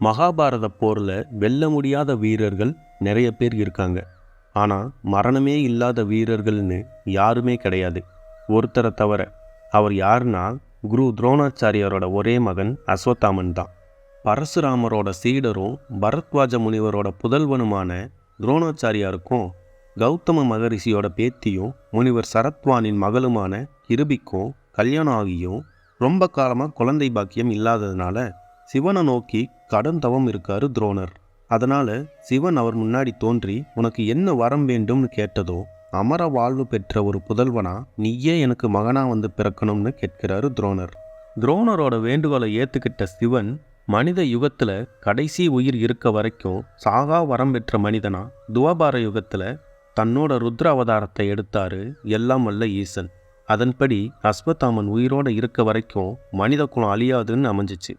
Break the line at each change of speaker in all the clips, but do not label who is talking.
மகாபாரத போரில் வெல்ல முடியாத வீரர்கள் நிறைய பேர் இருக்காங்க. ஆனால் மரணமே இல்லாத வீரர்கள்னு யாருமே கிடையாது. ஒருத்தரை தவிர அவர் யாருன்னா குரு துரோணாச்சாரியாரோட ஒரே மகன் அஸ்வத்தாமன் தான். பரசுராமரோட சீடரும் பரத்வாஜ முனிவரோட புதல்வனுமான துரோணாச்சாரியாருக்கும் கௌதம மகரிஷியோட பேத்தியும் முனிவர் சரத்வானின் மகளுமான கிருபிக்கும் கல்யாணம் ஆகியும் ரொம்ப காலமாக குழந்தை பாக்கியம் இல்லாததுனால சிவனை நோக்கி கடன் தவம் இருக்காரு துரோணர். அதனால் சிவன் அவர் முன்னாடி தோன்றி உனக்கு என்ன வரம் வேண்டும்னு கேட்டதோ அமர வாழ்வு பெற்ற ஒரு புதல்வனா நீயே எனக்கு மகனா வந்து பிறக்கணும்னு கேட்கிறாரு துரோணர். துரோணரோட வேண்டுகோளை ஏற்றுக்கிட்ட சிவன் மனித யுகத்தில் கடைசி உயிர் இருக்க வரைக்கும் சாகா வரம் பெற்ற மனிதனா துவாபார யுகத்தில் தன்னோட ருத்ர அவதாரத்தை எடுத்தாரு எல்லாம் வல்ல ஈசன். அதன்படி அஸ்வத்தாமன் உயிரோட இருக்க வரைக்கும் மனித குலம் அழியாதுன்னு அமைஞ்சிச்சு.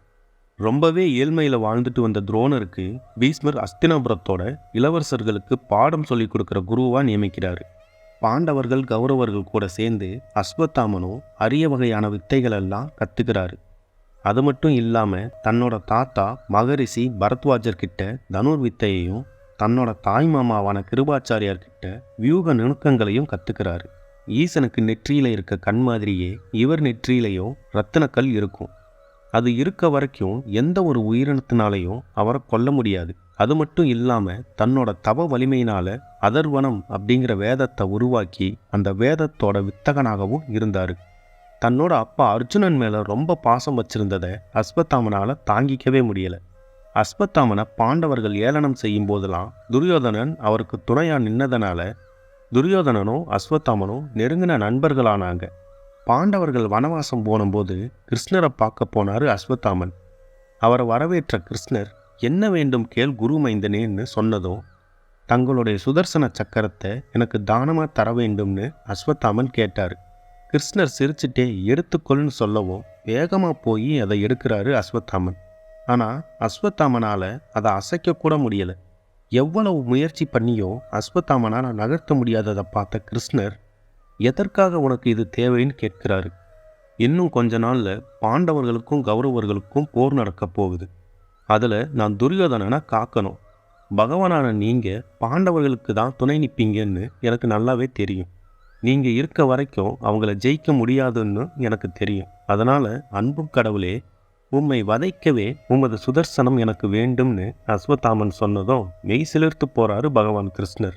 ரொம்பவே ஏழ்மையில் வாழ்ந்துட்டு வந்த துரோணருக்கு பீஸ்மர் அஸ்தினாபுரத்தோட இளவரசர்களுக்கு பாடம் சொல்லிக் கொடுக்குற குருவாக நியமிக்கிறாரு. பாண்டவர்கள் கௌரவர்கள் கூட சேர்ந்து அஸ்வத்தாமனும் அரிய வகையான வித்தைகள் எல்லாம் கற்றுக்கிறாரு அது மட்டும் இல்லாமல் தன்னோட தாத்தா மகரிஷி பரத்வாஜர்கிட்ட தனுர் வித்தையையும் தன்னோட தாய் மாமாவான கிருபாச்சாரியார் கிட்ட வியூக நுணுக்கங்களையும் கற்றுக்கிறாரு ஈசனுக்கு நெற்றியில் இருக்க கண் மாதிரியே இவர் நெற்றியிலையும் ரத்தினக்கல் இருக்கும். அது இருக்க வரைக்கும் எந்த ஒரு உயிரினத்தினாலையும் அவரை கொல்ல முடியாது. அது மட்டும் இல்லாமல் தன்னோட தவ வலிமையினால அதர்வனம் அப்படிங்கிற வேதத்தை உருவாக்கி அந்த வேதத்தோட வித்தகனாகவும் இருந்தார். தன்னோட அப்பா அர்ஜுனன் மேலே ரொம்ப பாசம் வச்சிருந்ததை அஸ்வத்தாமனால் தாங்கிக்கவே முடியலை. அஸ்வத்தாமனை பாண்டவர்கள் ஏளனம் செய்யும் போதெல்லாம் துரியோதனன் அவருக்கு துணையாக நின்னதனால துரியோதனனும் அஸ்வத்தாமனும் நெருங்கின நண்பர்களானாங்க. பாண்டவர்கள் வனவாசம் போனபோது கிருஷ்ணரை பார்க்க போனார் அஸ்வத்தாமன். அவரை வரவேற்ற கிருஷ்ணர் என்ன வேண்டும் கேள் குரு மைந்தனேன்னு சொன்னதோ தங்களுடைய சுதர்சன சக்கரத்தை எனக்கு தானமாக தர வேண்டும்னு அஸ்வத்தாமன் கேட்டார். கிருஷ்ணர் சிரிச்சிட்டே எடுத்துக்கொள்னு சொல்லவும் வேகமாக போய் அதை எடுக்கிறாரு அஸ்வத்தாமன். ஆனால் அஸ்வத்தாமனால் அதை அசைக்கக்கூட முடியலை. எவ்வளவு முயற்சி பண்ணியோ அஸ்வத்தாமனால் நகர்த்த முடியாததை பார்த்த கிருஷ்ணர் எதற்காக உனக்கு இது தேவைன்னு கேட்கிறாரு. இன்னும் கொஞ்ச நாளில் பாண்டவர்களுக்கும் கௌரவர்களுக்கும் போர் நடக்கப் போகுது. அதில் நான் துரியோதனனை காக்கணும். பகவானான நீங்கள் பாண்டவர்களுக்கு தான் துணை நிற்பீங்கன்னு எனக்கு நல்லாவே தெரியும். நீங்கள் இருக்க வரைக்கும் அவங்கள ஜெயிக்க முடியாதுன்னு எனக்கு தெரியும். அதனால் அன்பு கடவுளே உம்மை வதைக்கவே உமது சுதர்சனம் எனக்கு வேண்டும்னு அஸ்வத்தாமன் சொன்னதும் மெய் சிலிர்த்து போகிறாரு பகவான் கிருஷ்ணர்.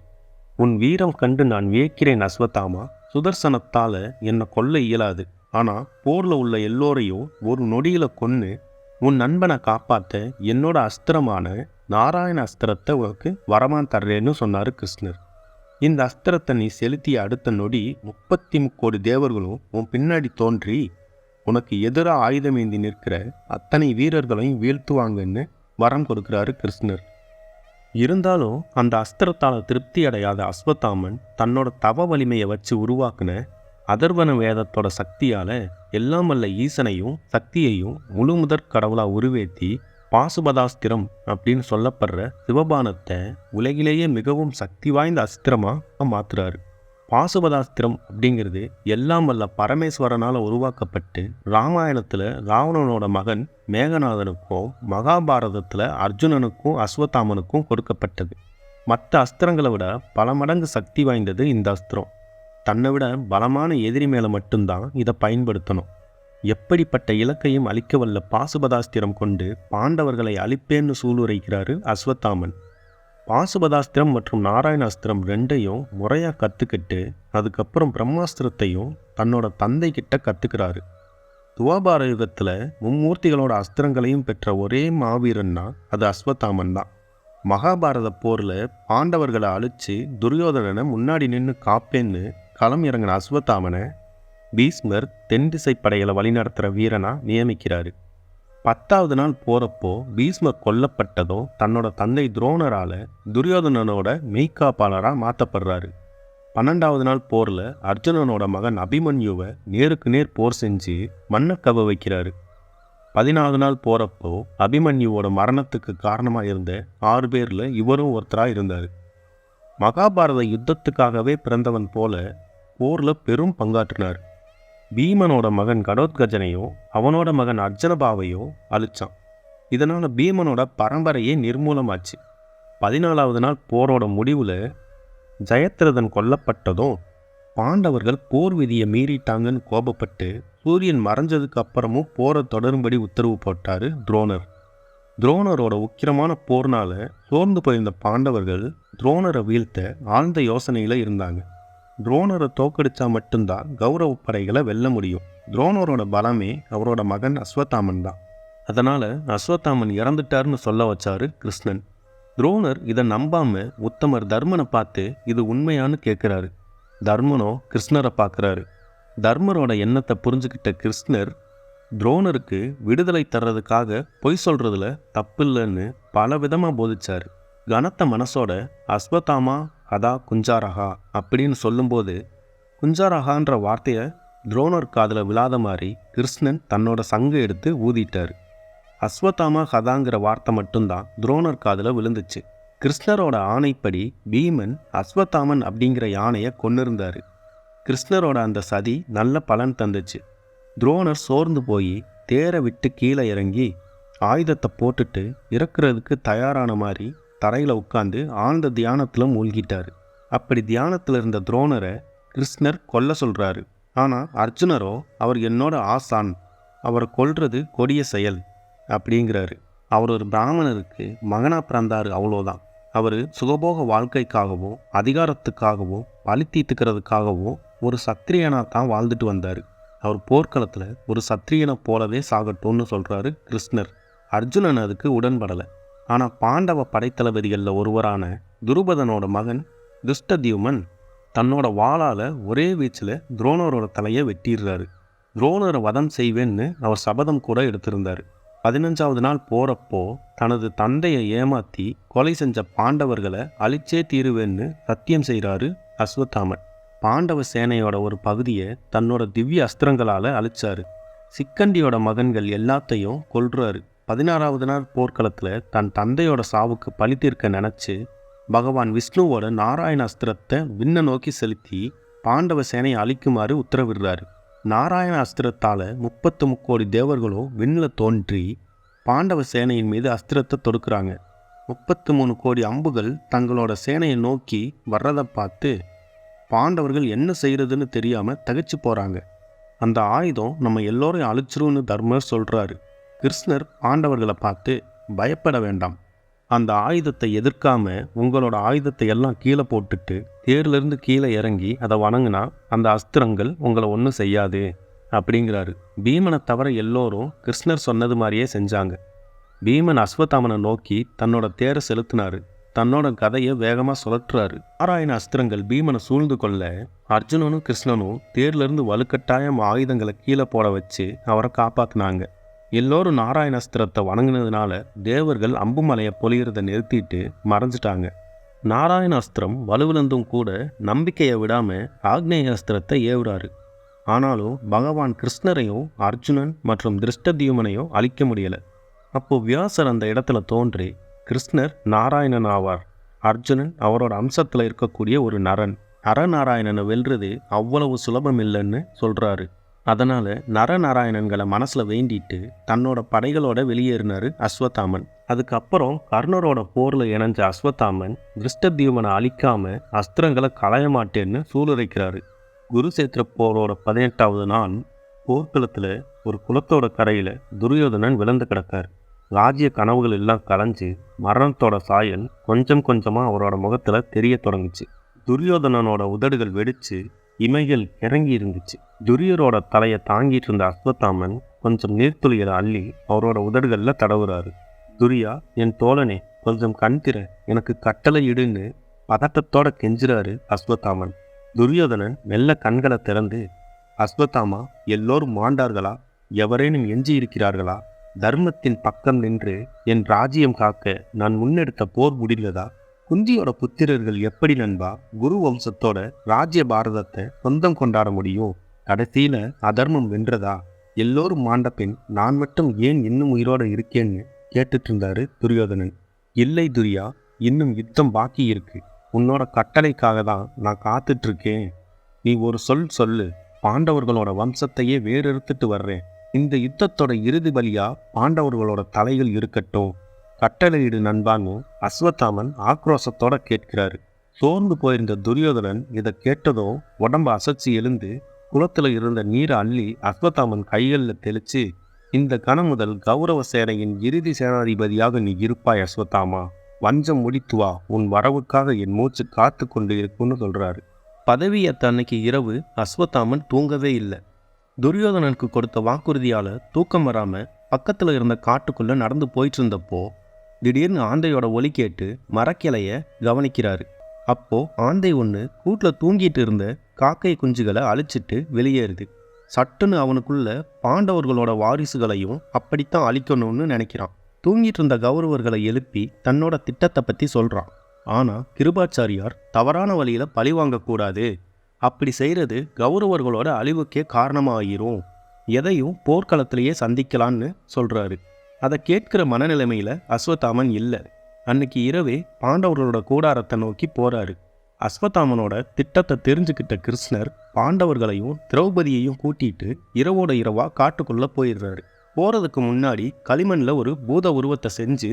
உன் வீரம் கண்டு நான் வியக்கிறேன் அஸ்வத்தாமா? சுதர்சனத்தால் என்னை கொல்ல இயலாது. ஆனால் போரில் உள்ள எல்லோரையும் ஒரு நொடியில் கொன்று உன் நண்பனை காப்பாற்ற என்னோட அஸ்திரமான நாராயண அஸ்திரத்தை உனக்கு வரமா தர்றேன்னு சொன்னார் கிருஷ்ணர். இந்த அஸ்திரத்தை நீ செலுத்திய அடுத்த நொடி முப்பத்தி முக்கோடி தேவர்களும் உன் பின்னாடி தோன்றி உனக்கு எதிராக ஆயுதமேந்தி நிற்கிற அத்தனை வீரர்களையும் வீழ்த்துவாங்கன்னு வரம் கொடுக்கிறாரு கிருஷ்ணர். இருந்தாலும் அந்த அஸ்திரத்தால் திருப்தி அடையாத அஸ்வத்தாமன் தன்னோட தவ வலிமையை வச்சு உருவாக்குன அதர்வன வேதத்தோட சக்தியால் எல்லாம் வல்ல ஈசனையும் சக்தியையும் முழு முதற் கடவுளாக உருவேற்றி பாசுபதாஸ்திரம் அப்படின்னு சொல்லப்படுற சிவபானத்தை உலகிலேயே மிகவும் சக்தி வாய்ந்த அஸ்திரமாக மாற்றுறாரு பாசுபதாஸ்திரம் அப்படிங்கிறது எல்லாம் வல்ல பரமேஸ்வரனால் உருவாக்கப்பட்டு ராமாயணத்தில் ராவணனோட மகன் மேகநாதனுக்கும் மகாபாரதத்தில் அர்ஜுனனுக்கும் அஸ்வத்தாமனுக்கும் கொடுக்கப்பட்டது. மற்ற அஸ்திரங்களை விட பல மடங்கு சக்தி வாய்ந்தது இந்த அஸ்திரம். தன்னை விட பலமான எதிரி மேலே மட்டும்தான் இதை பயன்படுத்தணும். எப்படிப்பட்ட இலக்கையும் அழிக்க வல்ல பாசுபதாஸ்திரம் கொண்டு பாண்டவர்களை அழிப்பேன்னு சூளுரைக்கிறாரு அஸ்வத்தாமன். பாசுபதாஸ்திரம் மற்றும் நாராயணாஸ்திரம் ரெண்டையும் முறையாக கற்றுக்கிட்டு அதுக்கப்புறம் பிரம்மாஸ்திரத்தையும் தன்னோட தந்தை கிட்ட கற்றுக்கிறாரு துவாபார யுகத்தில் மும்மூர்த்திகளோட அஸ்திரங்களையும் பெற்ற ஒரே மாவீரன்னா அது அஸ்வத்தாமன் தான். மகாபாரத போரில் பாண்டவர்களை அழித்து துரியோதனனை முன்னாடி நின்று காப்பேன்னு களம் இறங்கின அஸ்வத்தாமனை பீஸ்மர் தென் திசை படைகளை வழிநடத்துகிற வீரனாக நியமிக்கிறாரு. பத்தாவது நாள் போகிறப்போ பீஷ்மர் கொல்லப்பட்டதும் தன்னோட தந்தை துரோணரால் துரியோதனனோட மெய்காப்பாளராக மாற்றப்படுறாரு பன்னெண்டாவது நாள் போரில் அர்ஜுனனோட மகன் அபிமன்யுவை நேருக்கு நேர் போர் செஞ்சு மன்ன கவ வைக்கிறாரு. பதினாலு நாள் போகிறப்போ அபிமன்யுவோட மரணத்துக்கு காரணமாக இருந்த ஆறு பேரில் இவரும் ஒருத்தராக இருந்தார். மகாபாரத யுத்தத்துக்காகவே பிறந்தவன் போல போரில் பெரும் பங்காற்றினார். பீமனோட மகன் கடோத்கஜனையும் அவனோட மகன் அர்ஜனபாவையோ அழிச்சான். இதனால் பீமனோட பரம்பரையே நிர்மூலமாச்சு. பதினாலாவது நாள் போரோட முடிவில் ஜெயத்ரதன் கொல்லப்பட்டதும் பாண்டவர்கள் போர் விதியை மீறிட்டாங்கன்னு கோபப்பட்டு சூரியன் மறைஞ்சதுக்கு அப்புறமும் போரை தொடரும்படி உத்தரவு போட்டார் துரோணர். துரோணரோட உக்கிரமான போர்னால சோர்ந்து போயிருந்த பாண்டவர்கள் துரோணரை வீழ்த்த ஆழ்ந்த யோசனையில் இருந்தாங்க. துரோணரை தோக்கடிச்சா மட்டும்தான் கௌரவ படைகளை வெல்ல முடியும். துரோணரோட பலமே அவரோட மகன் அஸ்வத்தாமன் தான். அதனால் அஸ்வத்தாமன் இறந்துட்டாருன்னு சொல்ல வச்சாரு கிருஷ்ணன். துரோணர் இதை நம்பாம உத்தமர் தர்மனை பார்த்து இது உண்மையான்னு கேட்குறாரு தர்மனோ கிருஷ்ணரை பார்க்குறாரு. தர்மரோட எண்ணத்தை புரிஞ்சுக்கிட்ட கிருஷ்ணர் துரோணருக்கு விடுதலை தர்றதுக்காக பொய் சொல்கிறதுல தப்பில்லைன்னு பல விதமாக போதிச்சார். கனத்த மனசோட அஸ்வதாமா அதா குஞ்சாரஹா அப்படின்னு சொல்லும்போது குஞ்சாரஹான்ற வார்த்தையை துரோணர் காதில் விழாத மாதிரி கிருஷ்ணன் தன்னோட சங்கு எடுத்து ஊதிட்டார். அஸ்வதாமா ஹதாங்கிற வார்த்தை மட்டும்தான் துரோணர் காதில் விழுந்துச்சு. கிருஷ்ணரோட ஆணைப்படி பீமன் அஸ்வத்தாமன் அப்படிங்கிற யானையை கொன்னிருந்தார். கிருஷ்ணரோட அந்த சதி நல்ல பலன் தந்துச்சு. துரோணர் சோர்ந்து போய் தேரை விட்டு கீழே இறங்கி ஆயுதத்தை போட்டுட்டு இறக்குறதுக்கு தயாரான மாதிரி தரையில் உட்காந்து ஆழ்ந்த தியானத்தில் மூழ்கிட்டார். அப்படி தியானத்தில் இருந்த துரோணரை கிருஷ்ணர் கொல்ல சொல்கிறாரு ஆனால் அர்ஜுனரோ அவர் என்னோட ஆசான். அவரை கொல்றது கொடிய செயல் அப்படிங்கிறாரு. அவர் ஒரு பிராமணருக்கு மகனாக பிறந்தாரு அவ்வளோதான். அவர் சுகபோக வாழ்க்கைக்காகவோ அதிகாரத்துக்காகவோ பழி தீர்த்துக்கிறதுக்காகவும் ஒரு சத்திரியனாக தான் வாழ்ந்துட்டு வந்தார். அவர் போர்க்களத்தில் ஒரு சத்திரியனை போலவே சாகட்டும்னு சொல்கிறாரு கிருஷ்ணர். அர்ஜுனன் அதுக்கு உடன்படலை. ஆனால் பாண்டவ படைத்தளபதிகளில் ஒருவரான துருபதனோட மகன் துஷ்டத்யுமன் தன்னோட வாளால் ஒரே வீச்சில் துரோணரோட தலையை வெட்டிடுறாரு. துரோணரை வதம் செய்வேன்னு அவர் சபதம் கூட எடுத்திருந்தார். பதினஞ்சாவது நாள் போகிறப்போ தனது தந்தையை ஏமாற்றி கொலை செஞ்ச பாண்டவர்களை அழிச்சே தீருவேன்னு சத்தியம் செய்கிறாரு அஸ்வத்தாமன். பாண்டவ சேனையோட ஒரு பகுதியை தன்னோட திவ்ய அஸ்திரங்களால் அழிச்சாரு. சிக்கண்டியோட மகன்கள் எல்லாத்தையும் கொல்றாரு. பதினாறாவது நாள் போர்க்களத்தில் தன் தந்தையோட சாவுக்கு பழி தீர்க்க நினச்சி பகவான் விஷ்ணுவோட நாராயண அஸ்திரத்தை விண்ண நோக்கி செலுத்தி பாண்டவ சேனையை அழிக்குமாறு உத்தரவிடுறாரு. நாராயண அஸ்திரத்தால் முப்பத்து முக்கோடி தேவர்களும் விண்ணில் தோன்றி பாண்டவ சேனையின் மீது அஸ்திரத்தை தொடுக்கிறாங்க. முப்பத்து மூணு கோடி அம்புகள் தங்களோட சேனையை நோக்கி வர்றதை பார்த்து பாண்டவர்கள் என்ன செய்கிறதுன்னு தெரியாமல் தகச்சு போகிறாங்க அந்த ஆயுதம் நம்ம எல்லோரையும் அழிச்சிரும்னு தர்மர் சொல்கிறாரு கிருஷ்ணர் பாண்டவர்களை பார்த்து பயப்பட வேண்டாம். அந்த ஆயுதத்தை எதிர்க்காம உங்களோட ஆயுதத்தை எல்லாம் கீழே போட்டுட்டு தேர்லேருந்து கீழே இறங்கி அதை வணங்கினா அந்த அஸ்திரங்கள் உங்களை ஒன்றும் செய்யாது அப்படிங்கிறாரு. பீமனை தவிர எல்லோரும் கிருஷ்ணர் சொன்னது மாதிரியே செஞ்சாங்க. பீமன் அஸ்வத்தாமனை நோக்கி தன்னோட தேரை செலுத்தினாரு. தன்னோட கதையை வேகமாக சுழற்றுறாரு நாராயண அஸ்திரங்கள் பீமனை சூழ்ந்து கொள்ள அர்ஜுனனும் கிருஷ்ணனும் தேர்லேருந்து வலுக்கட்டாயம் ஆயுதங்களை கீழே போட வச்சு அவரை காப்பாற்றினாங்க எல்லோரும் நாராயண அஸ்திரத்தை வணங்கினதுனால தேவர்கள் அம்புமலையை பொழியிறத நிறுத்திட்டு மறைஞ்சிட்டாங்க. நாராயண அஸ்திரம் வலுவிழந்தும் கூட நம்பிக்கையை விடாமல் ஆக்னேயாஸ்திரத்தை ஏவுறாரு. ஆனாலும் பகவான் கிருஷ்ணரையும் அர்ஜுனன் மற்றும் திருஷ்டத்யுமனையும் அழிக்க முடியலை. அப்போ வியாசர் அந்த இடத்துல தோன்றி கிருஷ்ணர் நாராயணன் ஆவார். அர்ஜுனன் அவரோட அம்சத்தில் இருக்கக்கூடிய ஒரு நரன். அறநாராயணனை வெல்றது அவ்வளவு சுலபம் இல்லைன்னு சொல்கிறாரு அதனால் நரநாராயணன்களை மனசில் வேண்டிட்டு தன்னோட படைகளோட வெளியேறினார் அஸ்வத்தாமன். அதுக்கப்புறம் கர்ணரோட போரில் இணைஞ்ச அஸ்வத்தாமன் திருஷ்டத்யூமனை அழிக்காமல் அஸ்திரங்களை களைய மாட்டேன்னு சூளுரைக்கிறாரு. குருசேத்திர போரோட பதினெட்டாவது நாள் போர்க்களத்தில் ஒரு குளத்தோட கரையில் துரியோதனன் விழுந்து கிடக்கார். ராஜ்ய கனவுகள் எல்லாம் கலைஞ்சு மரணத்தோட சாயல் கொஞ்சம் கொஞ்சமாக அவரோட முகத்தில் தெரிய தொடங்குச்சு. துரியோதனனோட உதடுகள் வெடித்து இமைகள் இறங்கி இருந்துச்சு. துரியரோட தலையை தாங்கிட்டு இருந்த அஸ்வத்தாமன் கொஞ்சம் நீர்த்துளிகளை அள்ளி அவரோட உதடுகளில் தடவுறாரு. துரியா என் தோழனே கொஞ்சம் கண் திற. எனக்கு கட்டளை இடுன்னு பதட்டத்தோட கெஞ்சுறாரு அஸ்வத்தாமன். துரியோதனன் மெல்ல கண்களை திறந்து அஸ்வத்தாமா எல்லோரும் மாண்டார்களா? எவரேனும் எஞ்சி இருக்கிறார்களா? தர்மத்தின் பக்கம் நின்று என் ராஜ்யம் காக்க நான் முன்னெடுத்த போர் முடிந்ததா? குந்தியோட புத்திரர்கள் எப்படி நண்பா குரு வம்சத்தோட ராஜ்ய பாரதத்தை சொந்தம் கொண்டாட முடியும்? கடைசியில அதர்மம் வென்றதா? எல்லோரும் மாண்ட பின் நான் மட்டும் ஏன் இன்னும் உயிரோட இருக்கேன்னு கேட்டுட்டு இருந்தாரு துரியோதனன். இல்லை துரியா இன்னும் யுத்தம் பாக்கி இருக்கு. உன்னோட கட்டளைக்காக தான் நான் காத்துட்டு இருக்கேன் நீ ஒரு சொல் சொல்லு. பாண்டவர்களோட வம்சத்தையே வேறெடுத்துட்டு வர்றேன். இந்த யுத்தத்தோட இறுதி பலியா பாண்டவர்களோட தலைகள் இருக்கட்டும். கட்டளையிடு நண்பான்னு அஸ்வத்தாமன் ஆக்ரோஷத்தோட கேட்கிறாரு. சோர்ந்து போயிருந்த துரியோதனன் இதை கேட்டதோ உடம்பு அசைச்சு எழுந்து குளத்தில் இருந்த நீரை அள்ளி அஸ்வத்தாமன் கைகளில் தெளிச்சு இந்த கணம் முதல் கௌரவ சேனையின் இறுதி சேனாதிபதியாக நீ இருப்பாய் அஸ்வத்தாமா? வஞ்சம் முடித்து வா உன் வரவுக்காக என் மூச்சு காத்து கொண்டு இருக்குன்னு சொல்றாரு பதவியேத்த அன்னைக்கு இரவு அஸ்வத்தாமன் தூங்கவே இல்லை. துரியோதனனுக்கு கொடுத்த வாக்குறுதியால தூக்கம் வராம பக்கத்தில் இருந்த காட்டுக்குள்ள நடந்து போயிட்டு இருந்தப்போ திடீர்னு ஆந்தையோட ஒலி கேட்டு மரக்கிளைய கவனிக்கிறாரு. அப்போ ஆந்தை ஒன்று கூட்டில் தூங்கிட்டு இருந்த காக்கை குஞ்சுகளை அழிச்சிட்டு வெளியேறுது. சட்டுன்னு அவனுக்குள்ள பாண்டவர்களோட வாரிசுகளையும் அப்படித்தான் அழிக்கணும்னு நினைக்கிறான். தூங்கிட்டு இருந்த கௌரவர்களை எழுப்பி தன்னோட திட்டத்தை பற்றி சொல்கிறான் ஆனால் கிருபாச்சாரியார் தவறான வழியில் பழி வாங்கக்கூடாது அப்படி செய்கிறது கௌரவர்களோட அழிவுக்கே காரணமாகிரும் எதையும் போர்க்களத்திலேயே சந்திக்கலான்னு சொல்கிறாரு அதை கேட்கிற மனநிலைமையில் அஸ்வத்தாமன் இல்லை. அன்னைக்கு இரவே பாண்டவர்களோட கூடாரத்தை நோக்கி போறாரு. அஸ்வத்தாமனோட திட்டத்தை தெரிஞ்சுக்கிட்ட கிருஷ்ணர் பாண்டவர்களையும் திரௌபதியையும் கூட்டிட்டு இரவோட இரவா காட்டுக்குள்ள போயிடுறாரு. போறதுக்கு முன்னாடி களிமண்ல ஒரு பூத உருவத்தை செஞ்சு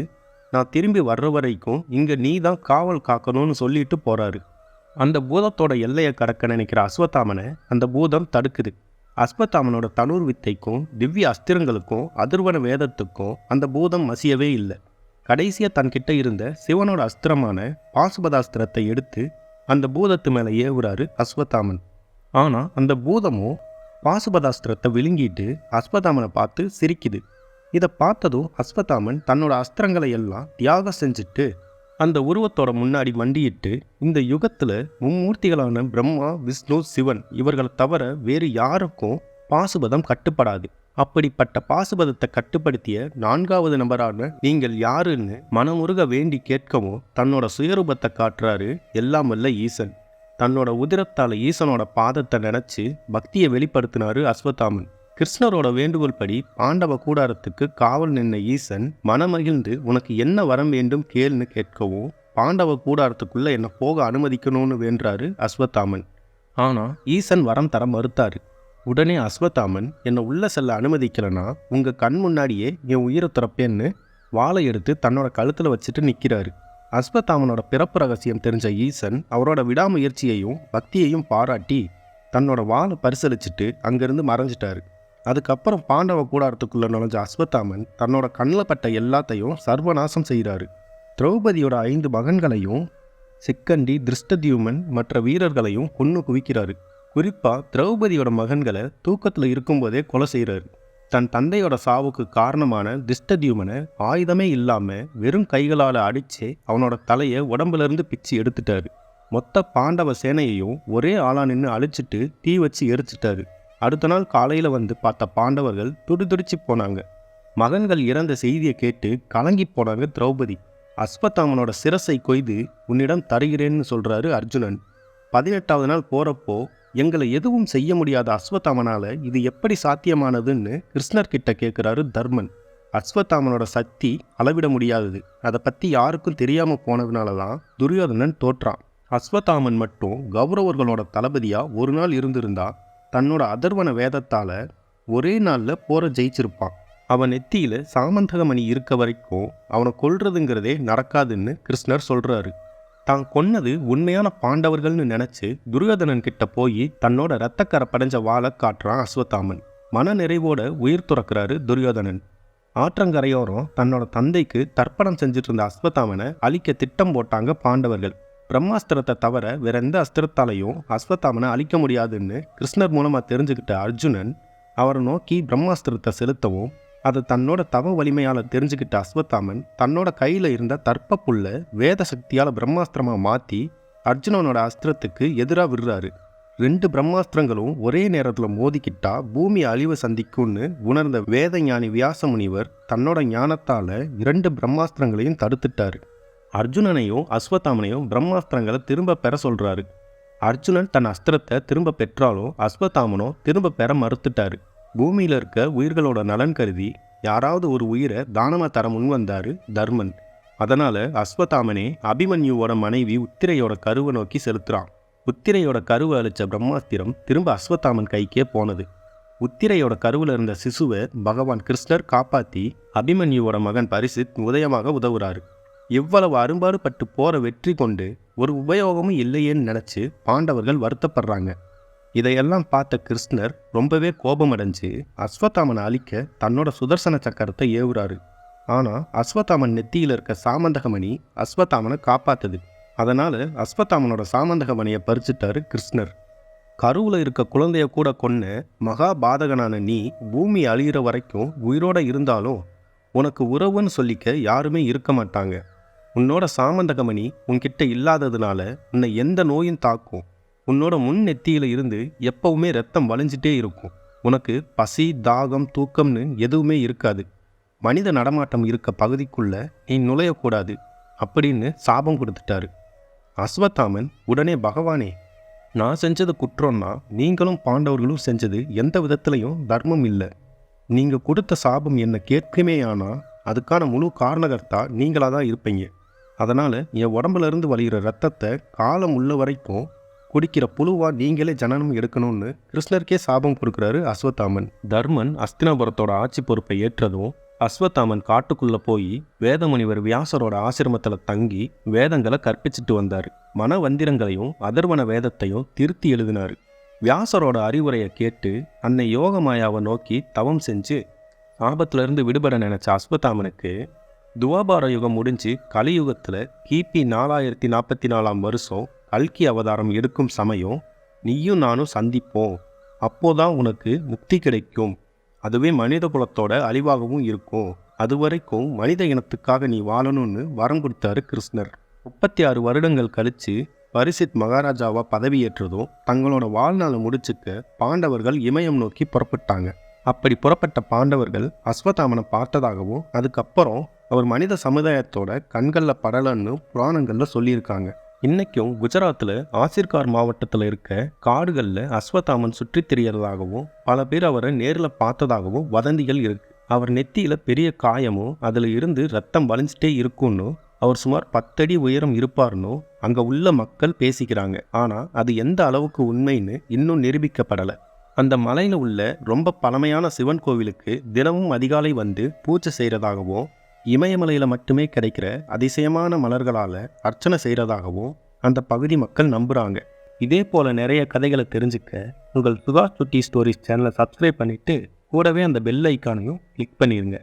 நான் திரும்பி வர்ற வரைக்கும் இங்க நீ தான் காவல் காக்கணும்னு சொல்லிட்டு போறாரு. அந்த பூதத்தோட எல்லையை கடக்க நினைக்கிற அஸ்வத்தாமனை அந்த பூதம் தடுக்குது. அஸ்வத்தாமனோட தனூர் வித்தைக்கும் திவ்ய அஸ்திரங்களுக்கும் அதிர்வன வேதத்துக்கும் அந்த பூதம் மசியவே இல்லை. கடைசியாக தன்கிட்ட இருந்த சிவனோட அஸ்திரமான பாசுபதாஸ்திரத்தை எடுத்து அந்த பூதத்து மேலே ஏவுறாரு அஸ்வத்தாமன் ஆனால் அந்த பூதமும் பாசுபதாஸ்திரத்தை விழுங்கிட்டு அஸ்வத்தாமனை பார்த்து சிரிக்குது. இதை பார்த்ததும் அஸ்வத்தாமன் தன்னோட அஸ்திரங்களை எல்லாம் தியாகம் செஞ்சுட்டு அந்த உருவத்தோட முன்னாடி மண்டியிட்டு இந்த யுகத்தில் மும்மூர்த்திகளான பிரம்மா விஷ்ணு சிவன் இவர்களை தவிர வேறு யாருக்கும் பாசுபதம் கட்டுப்படாது. அப்படிப்பட்ட பாசுபதத்தை கட்டுப்படுத்திய நான்காவது நபரான நீங்கள் யாருன்னு மனமுருக வேண்டி கேட்கவும் தன்னோட சுயரூபத்தை காட்டுறாரு எல்லாம் வல்ல ஈசன். தன்னோட உதிரத்தால் ஈசனோட பாதத்தை நினச்சி பக்தியை வெளிப்படுத்தினாரு அஸ்வத்தாமன். கிருஷ்ணரோட வேண்டுகோள் படி பாண்டவ கூடாரத்துக்கு காவல் நின்ன ஈசன் மனமகிழ்ந்து உனக்கு என்ன வரம் வேண்டும் கேள்னு கேட்கவும் பாண்டவ கூடாரத்துக்குள்ள என்னை போக அனுமதிக்கணும்னு வேண்டாரு அஸ்வத்தாமன். ஆனால் ஈசன் வரம் தர மறுத்தாரு. உடனே அஸ்வத்தாமன் என்னை உள்ளே செல்ல அனுமதிக்கலைன்னா உங்கள் கண் முன்னாடியே என் உயிரை துறப்பேன்னு? வாளை எடுத்து தன்னோட கழுத்தில் வச்சுட்டு நிற்கிறாரு அஸ்வத்தாமனோட பிறப்பு ரகசியம் தெரிஞ்ச ஈசன் அவரோட விடாமுயற்சியையும் பக்தியையும் பாராட்டி தன்னோட வாளை பரிசளிச்சுட்டு அங்கேருந்து மறைஞ்சிட்டாரு. அதுக்கப்புறம் பாண்டவ கூடாரத்துக்குள்ளே நுழைஞ்ச அஸ்வத்தாமன் தன்னோட கண்ணில் பட்ட எல்லாத்தையும் சர்வநாசம் செய்கிறாரு. திரௌபதியோட ஐந்து மகன்களையும் சிக்கண்டி திருஷ்டத்யூமன் மற்ற வீரர்களையும் கொன்று குவிக்கிறாரு. குறிப்பாக திரௌபதியோட மகன்களை தூக்கத்தில் இருக்கும்போதே கொலை செய்கிறாரு. தன் தந்தையோட சாவுக்கு காரணமான திஷ்டத்யூமனை ஆயுதமே இல்லாமல் வெறும் கைகளால் அடித்து அவனோட தலையை உடம்புலேருந்து பிச்சு எடுத்துட்டாரு. மொத்த பாண்டவ சேனையையும் ஒரே ஆளா நின்று அழிச்சிட்டு தீ வச்சு எரிச்சிட்டாரு. அடுத்த நாள் காலையில் வந்து பார்த்த பாண்டவர்கள் துடிதுடிச்சு போனாங்க. மகன்கள் இறந்த செய்தியை கேட்டு கலங்கி போனாங்க திரௌபதி. அஸ்வத்தாமனோட சிரசை கொய்து உன்னிடம் தருகிறேன்னு சொல்கிறாரு அர்ஜுனன். பதினெட்டாவது நாள் போகிறப்போ எங்களை எதுவும் செய்ய முடியாத அஸ்வத்தாமனால் இது எப்படி சாத்தியமானதுன்னு கிருஷ்ணர் கிட்ட கேட்குறாரு தர்மன். அஸ்வத்தாமனோட சக்தி அளவிட முடியாதது. அதை பற்றி யாருக்கும் தெரியாமல் போனதுனால தான் துரியோதனன் தோற்றான். அஸ்வத்தாமன் மட்டும் கௌரவர்களோட தளபதியாக ஒரு நாள் இருந்திருந்தா தன்னோட அதர்வன வேதத்தால் ஒரே நாளில் போரை ஜெயிச்சிருப்பான். அவன் நெத்தியில் சாமந்தகமணி இருக்க வரைக்கும் அவனை கொல்றதுங்கிறதே நடக்காதுன்னு கிருஷ்ணர் சொல்கிறாரு தான் கொன்னது உண்மையான பாண்டவர்கள்னு நினச்சி துரியோதனன் கிட்ட போய் தன்னோட இரத்தக்கரை படைஞ்ச வாழை காட்டுறான் அஸ்வத்தாமன். மன நிறைவோட உயிர் துறக்கிறாரு துரியோதனன். ஆற்றங்கரையோரம் தன்னோட தந்தைக்கு தர்ப்பணம் செஞ்சுட்டு இருந்த அஸ்வத்தாமனை அழிக்க திட்டம் போட்டாங்க பாண்டவர்கள். பிரம்மாஸ்திரத்தை தவிர வேற எந்த அஸ்திரத்தாலையும் அஸ்வத்தாமனை அழிக்க முடியாதுன்னு கிருஷ்ணர் மூலமாக தெரிஞ்சுக்கிட்ட அர்ஜுனன் அவரை நோக்கி பிரம்மாஸ்திரத்தை செலுத்தவும் அதை தன்னோட தவ வலிமையால் தெரிஞ்சுக்கிட்ட அஸ்வத்தாமன் தன்னோட கையில் இருந்த தர்ப்ப புல்ல வேத சக்தியால் பிரம்மாஸ்திரமாக மாற்றி அர்ஜுனனோட அஸ்திரத்துக்கு எதிராக விடுறாரு. ரெண்டு பிரம்மாஸ்திரங்களும் ஒரே நேரத்தில் மோதிக்கிட்டா பூமி அழிவு சந்திக்கும்னு உணர்ந்த வேத ஞானி வியாச முனிவர் தன்னோட ஞானத்தால் இரண்டு பிரம்மாஸ்திரங்களையும் தடுத்துட்டாரு. அர்ஜுனனையும் அஸ்வத்தாமனையும் பிரம்மாஸ்திரங்களை திரும்ப பெற சொல்கிறாரு அர்ஜுனன் தன் அஸ்திரத்தை திரும்ப பெற்றாலும் அஸ்வத்தாமனோ திரும்ப பெற மறுத்துட்டாரு. பூமியில் இருக்க உயிர்களோட நலன் கருதி யாராவது ஒரு உயிரை தானமாக தர முன்வந்தார் தர்மன். அதனால் அஸ்வத்தாமனே அபிமன்யுவோட மனைவி உத்திரையோட கருவை நோக்கி செலுத்துகிறான் உத்திரையோட கருவை அழிச்ச பிரம்மாஸ்திரம் திரும்ப அஸ்வத்தாமன் கைக்கே போனது. உத்திரையோட கருவில் இருந்த சிசுவை பகவான் கிருஷ்ணர் காப்பாற்றி அபிமன்யுவோட மகன் பரிசித் உதயமாக உதவுறாரு. இவ்வளவு அரும்பாடுபட்டு போற வெற்றி கொண்டு ஒரு உபயோகமும் இல்லையேன்னு நினச்சி பாண்டவர்கள் வருத்தப்படுறாங்க. இதையெல்லாம் பார்த்த கிருஷ்ணர் ரொம்பவே கோபமடைஞ்சு அஸ்வத்தாமனை அழிக்க தன்னோட சுதர்சன சக்கரத்தை ஏவுறாரு. ஆனால் அஸ்வத்தாமன் நெத்தியில் இருக்க சாமந்தகமணி அஸ்வத்தாமனை காப்பாத்துது. அதனால அஸ்வத்தாமனோட சாமந்தகமணியை பறிச்சிட்டாரு கிருஷ்ணர். கருவில் இருக்க குழந்தைய கூட கொன்ன மகா பாதகனான நீ பூமி அழியிற வரைக்கும் உயிரோட இருந்தாலும் உனக்கு உறவுன்னு சொல்லிக்க யாருமே இருக்க மாட்டாங்க. உன்னோட சாமந்தகமணி உன்கிட்ட இல்லாததுனால உன்னை எந்த நோயும் தாக்கும். உன்னோட முன் நெத்தியில இருந்து எப்பவுமே ரத்தம் வளைஞ்சிட்டே இருக்கும். உனக்கு பசி தாகம் தூக்கம்னு எதுவுமே இருக்காது. மனித நடமாட்டம் இருக்க பகுதிக்குள்ள நீ நுழையக்கூடாது அப்படின்னு சாபம் கொடுத்துட்டாரு. அஸ்வத்தாமன் உடனே பகவானே நான் செஞ்சது குற்றம்னா நீங்களும் பாண்டவர்களும் செஞ்சது எந்த விதத்துலையும் தர்மம் இல்லை. நீங்கள் கொடுத்த சாபம் என்ன கேட்குமே ஆனால் அதுக்கான முழு காரணகர்த்தா நீங்களாக தான் இருப்பீங்க. அதனால் என் உடம்புலேருந்து வழிகிற ரத்தத்தை காலம் உள்ள வரைக்கும் குடிக்கிற புழுவா நீங்களே ஜனனம் எடுக்கணும்னு கிருஷ்ணருக்கே சாபம் கொடுக்குறாரு அஸ்வத்தாமன். தர்மன் அஸ்தினாபுரத்தோட ஆட்சி பொறுப்பை ஏற்றதும் அஸ்வத்தாமன் காட்டுக்குள்ளே போய் வேதமுனிவர் வியாசரோட ஆசிரமத்தில் தங்கி வேதங்களை கற்பிச்சிட்டு வந்தார். மனவந்திரங்களையும் அதர்வன வேதத்தையும் திருத்தி எழுதினார். வியாசரோட அறிவுரையை கேட்டு அன்னை யோகமாயாவை நோக்கி தவம் செஞ்சு ஆபத்திலிருந்து விடுபட நினைச்ச அஸ்வத்தாமனுக்கு துவாபார யுகம் முடிஞ்சு கலியுகத்தில் கிபி நாலாயிரத்தி நாற்பத்தி நாலாம் வருஷம் கல்கி அவதாரம் எடுக்கும் சமயம் நீயும் நானும் சந்திப்போம். அப்போதான் உனக்கு முக்தி கிடைக்கும். அதுவே மனித குலத்தோட அழிவாகவும் இருக்கும். அது வரைக்கும் மனித இனத்துக்காக நீ வாழணும்னு வரம் கொடுத்தாரு கிருஷ்ணர். முப்பத்தி ஆறு வருடங்கள் கழித்து பரிசித் மகாராஜாவா பதவியேற்றதும் தங்களோட வாழ்நாளை முடிச்சுக்க பாண்டவர்கள் இமயம் நோக்கி புறப்பட்டாங்க. அப்படி புறப்பட்ட பாண்டவர்கள் அஸ்வதாமனை பார்த்ததாகவும் அதுக்கப்புறம் அவர் மனித சமுதாயத்தோட கண்களில் படலன்னு புராணங்களில் சொல்லியிருக்காங்க. இன்றைக்கும் குஜராத்தில் ஆசிர்கார் மாவட்டத்தில் இருக்க காடுகளில் அஸ்வத்தாமன் சுற்றித் திரியறதாகவும் பல பேர் அவரை நேரில் பார்த்ததாகவும் வதந்திகள் இருக்கு. அவர் நெத்தியில் பெரிய காயமும் அதில் இருந்து ரத்தம் வலிஞ்சிட்டே இருக்கும்னு அவர் சுமார் பத்தடி உயரம் இருப்பார்னு அங்கே உள்ள மக்கள் பேசிக்கிறாங்க. ஆனால் அது எந்த அளவுக்கு உண்மைன்னு இன்னும் நிரூபிக்கப்படலை. அந்த மலையில் உள்ள ரொம்ப பழமையான சிவன் கோவிலுக்கு தினமும் அதிகாலை வந்து பூஜை செய்கிறதாகவும் இமயமலையில் மட்டுமே கிடைக்கிற அதிசயமான மலர்களால் அர்ச்சனை செய்கிறதாகவும் அந்த பகுதி மக்கள் நம்புகிறாங்க இதே போல் நிறைய கதைகளை தெரிஞ்சுக்க உங்கள் சுகா சுட்டி ஸ்டோரிஸ் சேனலை சப்ஸ்கிரைப் பண்ணிவிட்டு கூடவே அந்த பெல் ஐக்கானையும் கிளிக் பண்ணிடுங்க